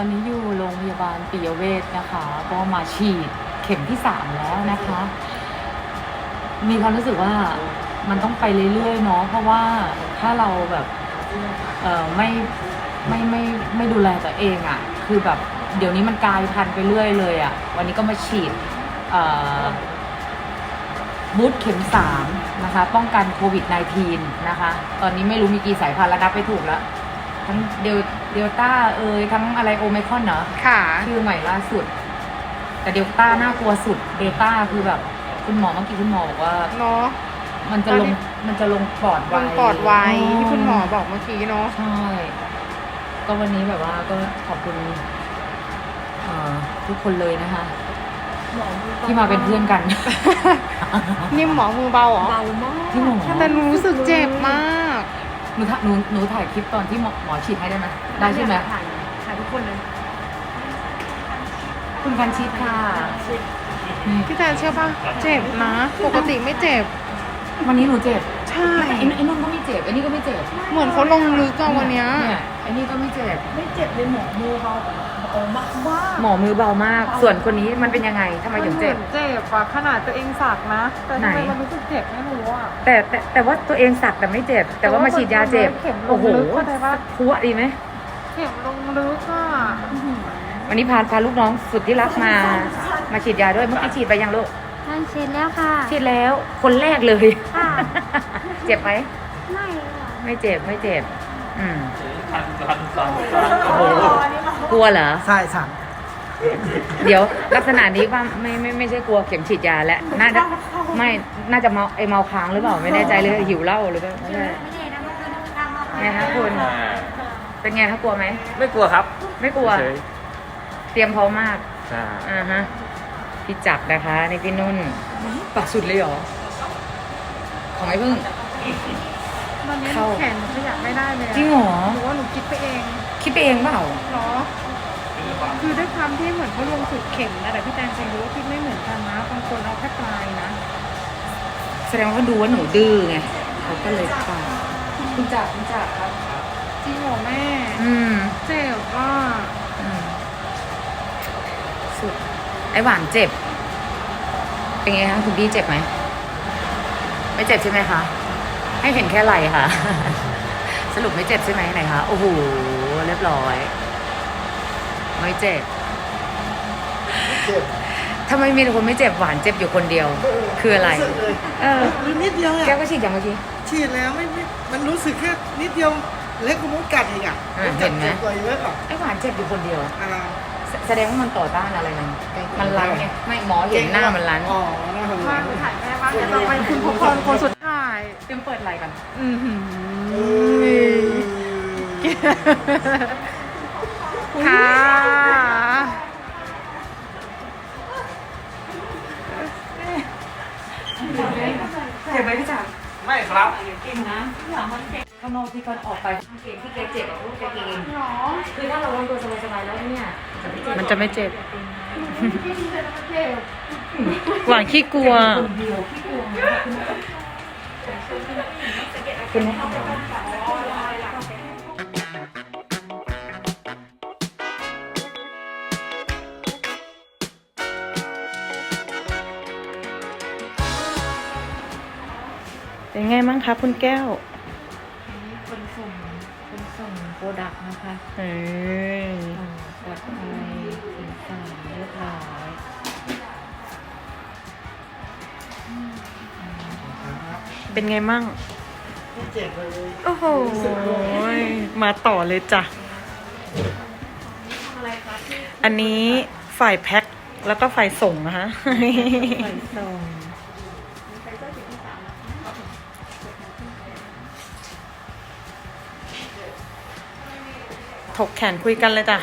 ตอนนี้อยู่โรงพยาบาลปิยเวชนะคะ ก็มาฉีดเข็มที่สามแล้วนะคะ มีความรู้สึกว่ามันต้องไปเรื่อยๆเนาะเพราะว่าถ้าเราแบบเออไม่ไม่ไม่ไม่ดูแลตัวเองอะ่ะ คือแบบเดี๋ยวนี้มันกลายพันธุ์ไปเรื่อยเลยอะ่ะ วันนี้ก็มาฉีดเออบูสเข็มสามนะคะ ป้องกันโควิด -19 นะคะ ตอนนี้ไม่รู้มีกี่สายพันธุ์แล้วนับไปถูกแล้ว ทั้งเดลเดลต้าเอยทั้งอะไรโอไมครอนเนาะค่ะ ชื่อใหม่ล่าสุด แต่เดลต้าน่ากลัวสุดเดลต้าคือแบบ คุณหมอเมื่อกี้คุณหมอบอกว่า เนาะมันจะลงมันจะลงปอดไวลงปอดไวที่คุณหมอบอกเมื่อกี้เนาะใช่ก็วันนี้แบบว่าก็ขอบคุณเอ่อทุกคนเลยนะคะที่มาเป็นเพื่อนกัน นี่หมอมือเบาเหรอเบามากที่หมอแต่หนูรู้สึกเจ็บมาก หนูถ่ายหนูหนูถ่ายคลิปตอนที่หมอหมอฉีดให้ได้ไหมได้ใช่ไหมถ่ายถ่ายทุกคนเลยคุณกันชิดค่ะนี่พี่แตนเชื่อป่ะ เจ็บนะ ปกติไม่เจ็บ วันนี้หนูเจ็บใช่ ไอ้ไอ้นุ่นก็ไม่เจ็บไอ้นี่ก็ไม่เจ็บเหมือนเขาลงลึกอะวันเนี้ย เนี่ยไอ้นี่ก็ไม่เจ็บ ไม่เจ็บเลยหมอมือเขาเบามากมากหมอมือเบามาก ส่วนคนนี้มันเป็นยังไงทำไมถึงเจ็บ เจ็บอะขนาดตัวเองสักนะ แต่ไหนทำไมมันรู้สึกเจ็บไม่รู้อะแต่แต่แต่ว่าตัวเองสักแต่ไม่เจ็บ แต่ว่ามาฉีดยาเจ็บ เข็มลโอ้งโหลึกเข้าใจปะพัวดีไหม เข็มลงลึกอะวันนี้พาพาลูกน้องสุดที่รักมา มาฉีดยาด้วยเมื่อกี้ฉีดไปยังลูก ท่านเช็ดแล้วค่ะ ฉีดแล้วคนแรกเลย ค่ะ เจ็บไหมไม่ค่ะ ไม่เจ็บไม่เจ็บ อืมทันทันทันโอ้โหกลัวเหรอ ใช่สั่งเดี๋ยวลักษณะนี้ว่าไม่ไม่ไม่ใช่กลัวเข็มฉีดยาแล้วน่าจะไม่น่าจะเมาไอเมาค้างหรือเปล่าไม่แน่ใจเลยหิวเหล้าหรือเปล่าไม่ใช่ไม่ได้นะเมื่อคืนน้ำตามาไงคะคุณเป็นไงคะกลัวไหมไม่กลัวครับ ไม่กลัวเฉยเตรียมพร้อมมากใช่อ่าฮะ พี่จักรนะคะในพี่นุ่น ปักสุดเลยเหรอ ของไอ้พึ่งวันนี้เข้า แขนหนูขยับไม่ได้เลยอะจริงเหรอ หนูว่าหนูคิดไปเองคิดไปเองเปล่า เนาะคือด้วยความที่เหมือนเขาลงสุดเข็มนะแต่พี่แตงคงรู้ว่าคิดไม่เหมือนกันนะบางคนเอาแค่ปลายนะแสดงว่าเขาดูว่าหนูดื้อไงเขาก็เลยปักคุณจักรคุณจักรครับจริงเหรอแม่อืม เจ็บว่าอืมสุด ไอ้หวานเจ็บ เป็นไงคะคุณพี่เจ็บไหม ไม่เจ็บใช่ไหมคะ ให้เห็นแค่ไหล่ค่ะ สรุปไม่เจ็บใช่ไหมไหนคะ โอ้โห เรียบร้อย ไม่เจ็บเจ็บทำไมมีแต่คนไม่เจ็บหวานเจ็บอยู่คนเดียว คืออะไร รู้สึกเลยเออนิดเดียวแก้วอะก็ฉีดอย่างเมื่อกี้ ฉีดแล้วไม่ไม่มันรู้สึกแค่นิดเดียวเล็กกว่ามุกกัดอีกอะอะเห็นไหมจ็บกว่าเยอะอะไอ้หวานเจ็บอยู่คนเดียว อ่า แสแสดงว่ามันต่อต้านอะไรมันมันรันไงไม่หมอเห็นหน้ามันรันอ๋อหน้ามันมารันหนูถ่ายแม่บ้างเดี๋ยวเราไปคุณพพรคนสุดท้าย เตรียมเปิดไหลกันอือหือเอ้ยค่ะเจ็บไหมพี่จ๋า ไม่ครับเก่งนะข้างนอกที่ก่อนออกไปข้างเกงที่แกเจ็บอะลูกแกเก่งคือถ้าเราลงตัวสบายๆแล้วเนี่ยมันจะไม่เจ็บหวานขี้กลัวคนเดียวที่กลัวคุณแม่ เป็นไงมั่งคะคุณแก้วคนส่งคนส่งโปรดักต์นะคะเอ้ยอ่าปลอดภัยสินค้าเรียบร้อยเป็นไงมั่งไม่เจ็บเลยโอ้โหมาต่อเลยจ้ะ อันนี้ฝ่ายแพ็คแล้วก็ฝ่ายส่งนะคะไปส่ง ถกแขนคุยกันเลยจ้ะ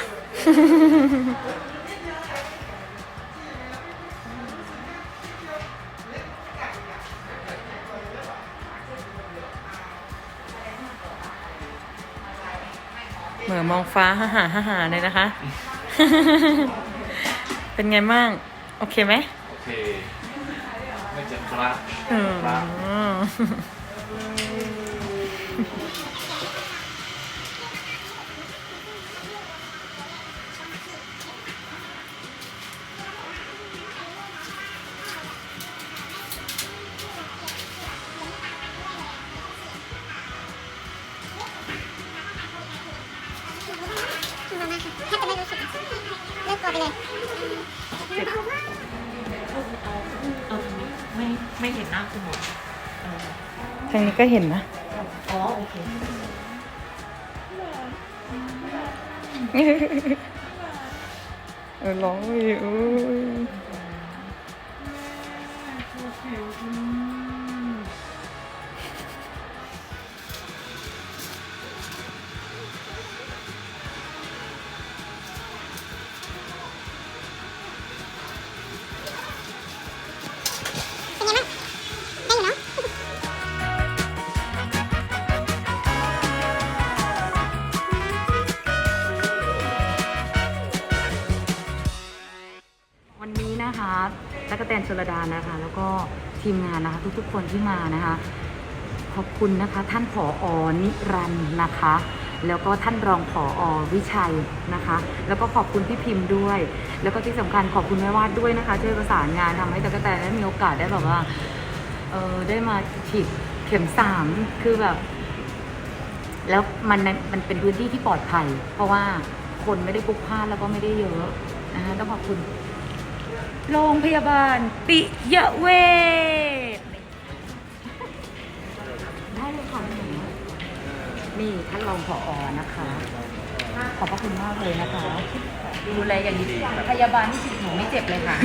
เหมือมองฟ้าฮ่าฮ่าฮ่าฮ่าเลยนะคะ เป็นไงมั่งโอเคไหมโอเค ไม่เจ็บครับอืมครับ ไปเลยเจ็บเออไม่ไม่เห็นหน้าคุณหมอเออทางนี้ก็เห็นนะ อ๋อโอเคเออร้องเลยเอ้ยเป็ นะคะตั๊กแตนชลดานะคะ แล้วก็ทีมงานนะคะ ทุกๆคนที่มานะคะ ขอบคุณนะคะ ท่านผออนิรันดร์นะคะ แล้วก็ท่านรองผออวิชัยนะคะ แล้วก็ขอบคุณพี่พิมพ์ด้วย แล้วก็ที่สำคัญขอบคุณแม่วาดด้วยนะคะช่วยประสานงานทำให้ตั๊กแตนได้มีโอกาสได้แบบว่าเออได้มาฉีดเข็มสามคือแบบ แล้วมันมันเป็นพื้นที่ที่ปลอดภัย เพราะว่าคนไม่ได้พลุกพลานแล้วก็ไม่ได้เยอะนะคะต้องขอบคุณ โรงพยาบาล ปิยเวชได้เลยค่ะพี่หนูนี่ท่านรองผออนะคะ ขอบพระคุณมากเลยนะคะ ดูแลอย่างดีพยาบาลที่ฉีดหนูไม่เจ็บเลยค่ะ